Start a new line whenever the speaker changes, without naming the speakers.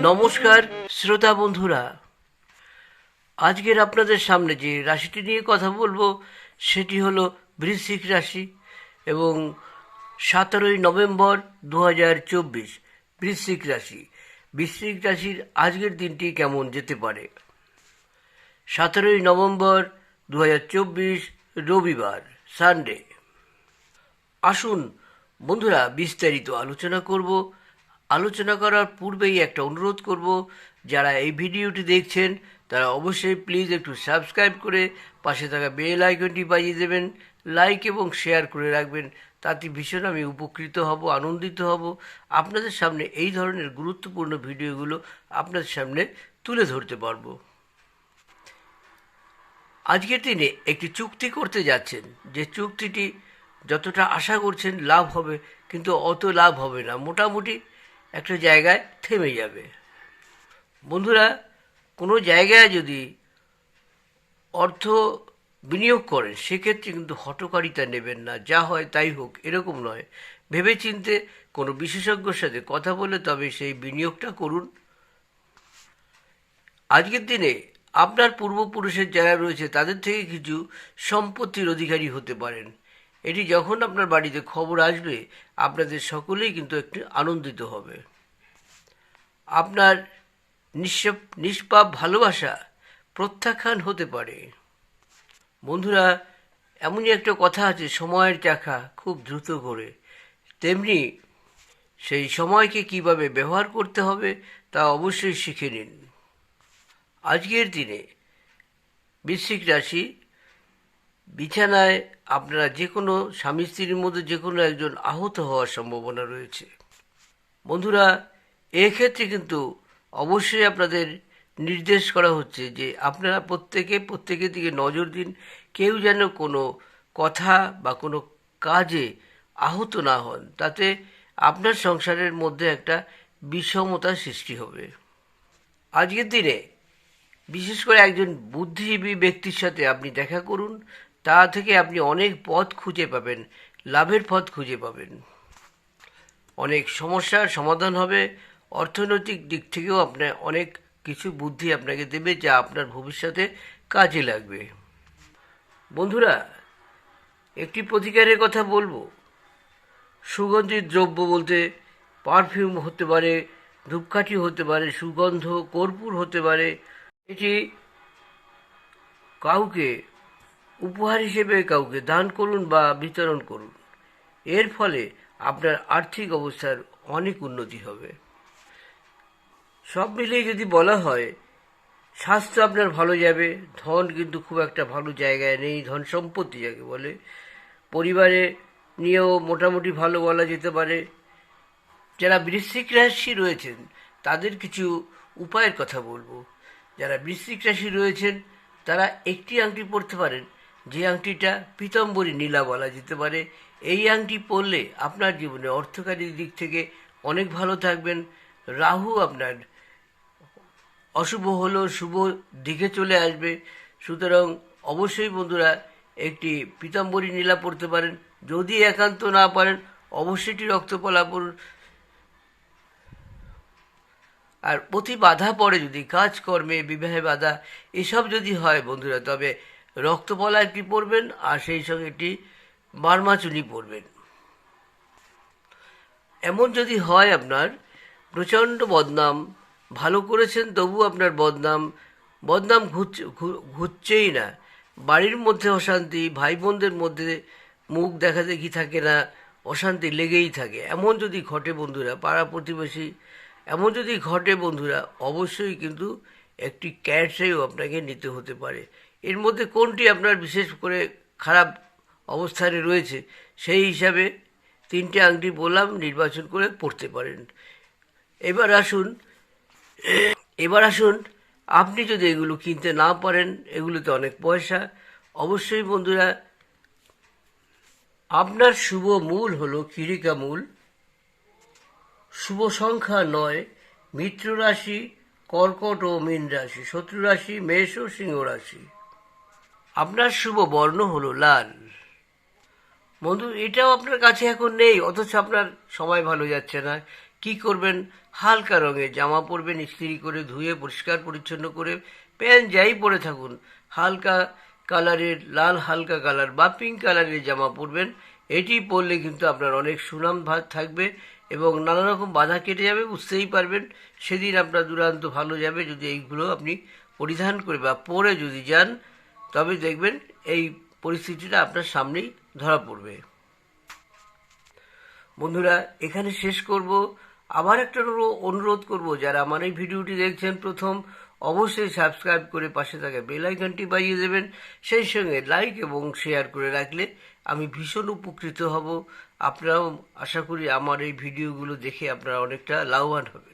নমস্কার, শ্রোতা বন্ধুরা। আজকের আপনাদের সামনে যে রাশিটি নিয়ে কথা বলব, সেটি হলো বৃশ্চিক রাশি এবং সতেরোই নভেম্বর দু হাজার চব্বিশ বৃশ্চিক রাশি। বৃশ্চিক রাশির আজকের দিনটি কেমন যেতে পারে? সতেরোই নভেম্বর দু হাজার চব্বিশ, রবিবার, সানডে। আসুন বন্ধুরা বিস্তারিত আলোচনা করব। আলোচনা করার পূর্বেই একটা অনুরোধ করব, যারা এই ভিডিওটি দেখছেন, তারা অবশ্যই প্লিজ একটু সাবস্ক্রাইব করে পাশে থাকা বেল আইকনটি বাজিয়ে দেবেন লাইক এবং শেয়ার করে রাখবেন, তাতে ভীষণ আমি উপকৃত হব, আনন্দিত হব। আপনাদের সামনে এই ধরনের গুরুত্বপূর্ণ ভিডিওগুলো আপনাদের সামনে তুলে ধরতে পারব। আজকের দিনে একটি চুক্তি করতে যাচ্ছেন, যে চুক্তিটি যতটা আশা করছেন লাভ হবে, কিন্তু অত লাভ হবে না। মোটামুটি একটা জায়গায় থেমে যাবে। বন্ধুরা, কোনো জায়গায় যদি অর্থ বিনিয়োগ করেন, সেক্ষেত্রে কিন্তু হটকারিতা নেবেন না, যা হয় তাই হোক, এরকম নয়। ভেবেচিন্তে কোনো বিশেষজ্ঞর সাথে কথা বলে তবে সেই বিনিয়োগটা করুন। আজকের দিনে আপনার পূর্বপুরুষের যারা রয়েছে, তাদের থেকে কিছু সম্পত্তির অধিকারী হতে পারেন। এটি যখন আপনার বাড়িতে খবর আসবে, আপনাদের সকলেই কিন্তু একটু আনন্দিত হবে। আপনার নিঃস্ব, নিষ্পাপ ভালোবাসা প্রত্যাখ্যান হতে পারে। বন্ধুরা, এমনই একটা কথা আছে, সময়ের চাকা খুব দ্রুত করে তেমনি সেই সময়কে কীভাবে ব্যবহার করতে হবে, তা অবশ্যই শিখে নিন। আজকের দিনে বৃশ্চিক রাশি বিছানায় আপনারা যে কোনো স্বামী স্ত্রীর মধ্যে যে কোনো একজন আহত হওয়ার সম্ভাবনা রয়েছে। বন্ধুরা, এক্ষেত্রে কিন্তু অবশ্যই আপনাদের নির্দেশ করা হচ্ছে যে আপনারা প্রত্যেকে, প্রত্যেকের দিকে নজর দিন। কেউ যেন কোনো কথা বা কোনো কাজে আহত না হন, তাতে আপনার সংসারের মধ্যে একটা বিষমতার সৃষ্টি হবে। আজকের দিনে বিশেষ করে একজন বুদ্ধিজীবী ব্যক্তির সাথে আপনি দেখা করুন তা থেকে আপনি অনেক পথ খুঁজে পাবেন, লাভের পথ খুঁজে পাবেন। অনেক সমস্যার সমাধান হবে, অর্থনৈতিক দিক থেকেও আপনার অনেক কিছু বুদ্ধি আপনাকে দেবে যা আপনার ভবিষ্যতে কাজে লাগবে। বন্ধুরা, একটি প্রতিকারের কথা বলব। সুগন্ধি দ্রব্য বলতে পারফিউম হতে পারে, ধূপকাঠি হতে পারে, সুগন্ধ, কর্পূর হতে পারে। এটি কাউকে উপহার হিসেবে কাউকে দান করুন বা বিতরণ করুন। এর ফলে আপনার আর্থিক অবস্থার অনেক উন্নতি হবে। সব মিলিয়ে যদি বলা হয়, স্বাস্থ্য আপনার ভালো যাবে, ধন কিন্তু খুব একটা ভালো জায়গায় নেই, ধন সম্পত্তি যাকে বলে। পরিবারে নিয়েও মোটামুটি ভালো বলা যেতে পারে। যারা বৃশ্চিক রাশি রয়েছেন, তাদের কিছু উপায়ের কথা বলব। যারা বৃশ্চিক রাশি রয়েছেন, তারা একটি আংটি পড়তে পারেন যে আংটিটা পীতম্বরী নীলা বলা যেতে পারে, এই আংটি পরলে আপনার জীবনে অর্থকারীর দিক থেকে অনেক ভালো থাকবেন। রাহু আপনার অশুভ হলেও শুভ দিকে চলে আসবে। সুতরাং অবশ্যই বন্ধুরা একটি পীতাম্বরী নীলা পড়তে পারেন। যদি একান্ত না পারেন, অবশ্যই একটি রক্তপলা পড়ুন আর প্রতি বাধা পড়ে যদি কাজকর্মে বিবাহে বাধা, এসব যদি হয় বন্ধুরা, তবে রক্তপলা একটি পরবেন? আর সেই সঙ্গে একটি বার্মাচুনি পরবেন। এমন যদি হয় আপনার, প্রচণ্ড বদনাম, ভালো করেছেন তবু আপনার বদনাম বদনাম ঘুরছেই না। বাড়ির মধ্যে অশান্তি ভাই বোনদের মধ্যে মুখ দেখা দেখি থাকে না, অশান্তি লেগেই থাকে। এমন যদি ঘটে বন্ধুরা, পাড়া প্রতিবেশী, এমন যদি ঘটে বন্ধুরা, অবশ্যই কিন্তু একটি ক্যাটসেও আপনাকে নিতে হতে পারে। এর মধ্যে কোনটি আপনার বিশেষ করে খারাপ অবস্থানে রয়েছে, সেই হিসাবে তিনটে আংটি বললাম, নির্বাচন করে পড়তে পারেন। এবার আসুন এবার আসুন, আপনি যদি এগুলো কিনতে না পারেন, এগুলোতে অনেক পয়সা। অবশ্যই বন্ধুরা, আপনার শুভ মূল হলো কিরিকা মূল। শুভ সংখ্যা নয়, মিত্র রাশি, কর্কট ও মীন রাশি, শত্রু রাশি, মেষ ও সিংহ রাশি। আপনার শুভ বর্ণ হলো লাল। বন্ধু, এটাও আপনার কাছে এখন নেই, অথচ আপনার সময় ভালো যাচ্ছে না। কি করবেন? হালকা রঙের জামা পরবেন, ইস্ত্রি করে ধুয়ে, পরিষ্কার, পরিচ্ছন্ন করে প্যান্ট যাই পরে থাকুন। হালকা কালারের, লাল হালকা কালার বা পিঙ্ক কালারের জামা পরবেন। এটি পরলে কিন্তু আপনার অনেক সুনাম ভাত থাকবে এবং নানা রকম বাধা কেটে যাবে, বুঝতেই পারবেন। সেদিন আপনার দুরান্ত ভালো যাবে যদি এইগুলো আপনি পরিধান করে বা পরে যদি যান তবে দেখবেন এই পরিস্থিতিটা আপনার সামনেই ধরা পড়বে। বন্ধুরা, এখানে শেষ করব। আবার একটা অনুরো- অনুরোধ করব, যারা আমার এই ভিডিওটি দেখছেন প্রথম, অবশ্যই সাবস্ক্রাইব করে পাশে থাকা বেল আইকনটি বাজিয়ে দেবেন। সেই সঙ্গে লাইক এবং শেয়ার করে রাখলে আমি ভীষণ উপকৃত হব। আপনারাও আশা করি আমার এই ভিডিওগুলো দেখে আপনারা অনেকটা লাভবান হবেন।